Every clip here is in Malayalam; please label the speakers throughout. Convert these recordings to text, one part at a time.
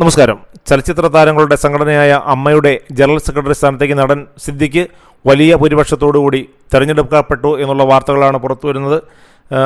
Speaker 1: നമസ്കാരം. ചലച്ചിത്ര താരങ്ങളുടെ സംഘടനയായ അമ്മയുടെ ജനറൽ സെക്രട്ടറി സ്ഥാനത്തേക്ക് നടൻ സിദ്ദിഖ് വലിയ ഭൂരിപക്ഷത്തോടുകൂടി തെരഞ്ഞെടുക്കപ്പെട്ടു എന്നുള്ള വാർത്തകളാണ് പുറത്തുവരുന്നത്. വരുന്നത്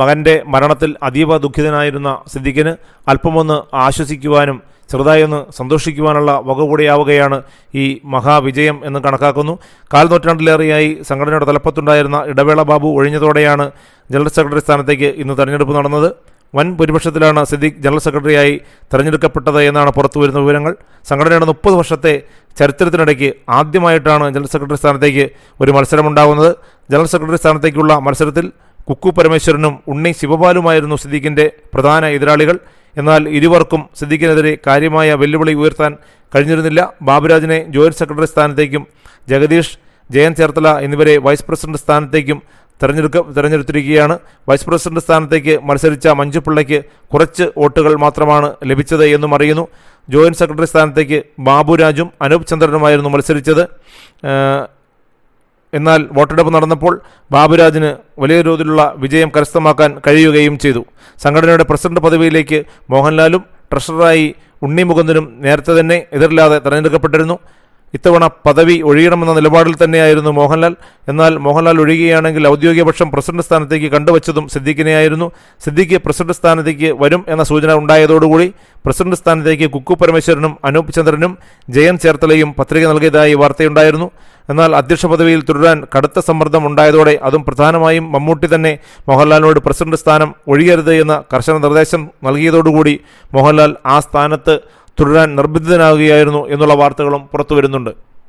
Speaker 1: മകന്റെ മരണത്തിൽ അതീവ ദുഃഖിതനായിരുന്ന സിദ്ദിഖിന് അല്പമൊന്ന് ആശ്വസിക്കുവാനും ചെറുതായി ഒന്ന് സന്തോഷിക്കുവാനുള്ള വക കൂടിയാവുകയാണ് ഈ മഹാവിജയം എന്ന് കണക്കാക്കുന്നു. കാൽ നൂറ്റാണ്ടിലേറെയായി സംഘടനയുടെ തലപ്പത്തുണ്ടായിരുന്ന ഇടവേള ബാബു ഒഴിഞ്ഞതോടെയാണ് ജനറൽ സെക്രട്ടറി സ്ഥാനത്തേക്ക് ഇന്ന് തെരഞ്ഞെടുപ്പ് നടന്നത്. വൻ ഭൂരിപക്ഷത്തിലാണ് സിദ്ദിഖ് ജനറൽ സെക്രട്ടറിയായി തെരഞ്ഞെടുക്കപ്പെട്ടത് എന്നാണ് പുറത്തുവരുന്ന വിവരങ്ങൾ. സംഘടനയുടെ മുപ്പത് വർഷത്തെ ചരിത്രത്തിനിടയ്ക്ക് ആദ്യമായിട്ടാണ് ജനറൽ സെക്രട്ടറി സ്ഥാനത്തേക്ക് ഒരു മത്സരമുണ്ടാകുന്നത്. ജനറൽ സെക്രട്ടറി സ്ഥാനത്തേക്കുള്ള മത്സരത്തിൽ കുക്കു പരമേശ്വരനും ഉണ്ണി ശിവപാലുമായിരുന്നു സിദ്ദിഖിന്റെ പ്രധാന എതിരാളികൾ. എന്നാൽ ഇരുവർക്കും സിദ്ദിഖിനെതിരെ കാര്യമായ വെല്ലുവിളി ഉയർത്താൻ കഴിഞ്ഞിരുന്നില്ല. ബാബുരാജിനെ ജോയിന്റ് സെക്രട്ടറി സ്ഥാനത്തേക്കും ജഗദീഷ് ജയൻ ചേർത്തല എന്നിവരെ വൈസ് പ്രസിഡന്റ് സ്ഥാനത്തേക്കും തെരഞ്ഞെടുക്ക തെരഞ്ഞെടുത്തിരിക്കുകയാണ്. വൈസ് പ്രസിഡന്റ് സ്ഥാനത്തേക്ക് മത്സരിച്ച മഞ്ജുപിള്ളയ്ക്ക് കുറച്ച് വോട്ടുകൾ മാത്രമാണ് ലഭിച്ചത് എന്നും അറിയുന്നു. ജോയിന്റ് സെക്രട്ടറി സ്ഥാനത്തേക്ക് ബാബുരാജും അനൂപ് ചന്ദ്രനുമായിരുന്നു മത്സരിച്ചത്. എന്നാൽ വോട്ടെടുപ്പ് നടന്നപ്പോൾ ബാബുരാജിന് വലിയ തോതിലുള്ള വിജയം കരസ്ഥമാക്കാൻ കഴിയുകയും ചെയ്തു. സംഘടനയുടെ പ്രസിഡന്റ് പദവിയിലേക്ക് മോഹൻലാലും ട്രഷററായി ഉണ്ണി മുകുന്ദനും നേരത്തെ തന്നെ എതിരില്ലാതെ തെരഞ്ഞെടുക്കപ്പെട്ടിരുന്നു. ഇത്തവണ പദവി ഒഴിയണമെന്ന നിലപാടിൽ തന്നെയായിരുന്നു മോഹൻലാൽ. എന്നാൽ മോഹൻലാൽ ഒഴിയുകയാണെങ്കിൽ ഔദ്യോഗിക പക്ഷം പ്രസിഡന്റ് സ്ഥാനത്തേക്ക് കണ്ടുവച്ചതും സിദ്ദീഖിനെയായിരുന്നു. സിദ്ദീഖ് പ്രസിഡന്റ് സ്ഥാനത്തേക്ക് വരും എന്ന സൂചന ഉണ്ടായതോടുകൂടി പ്രസിഡന്റ് സ്ഥാനത്തേക്ക് കുക്കു പരമേശ്വരനും അനൂപ് ചന്ദ്രനും ജയൻ ചേർത്തലയും പത്രിക നൽകിയതായി വാർത്തയുണ്ടായിരുന്നു. എന്നാൽ അധ്യക്ഷ പദവിയിൽ തുടരാൻ കടുത്ത സമ്മർദ്ദം ഉണ്ടായതോടെ അതും പ്രധാനമായും മമ്മൂട്ടി തന്നെ മോഹൻലാലിനോട് പ്രസിഡന്റ് സ്ഥാനം ഒഴിയരുത് എന്ന കർശന നിർദ്ദേശം നൽകിയതോടുകൂടി മോഹൻലാൽ ആ സ്ഥാനത്ത് തുടരാൻ നിർബന്ധിതനാകുകയായിരുന്നു എന്നുള്ള വാർത്തകളും പുറത്തു വരുന്നുണ്ട്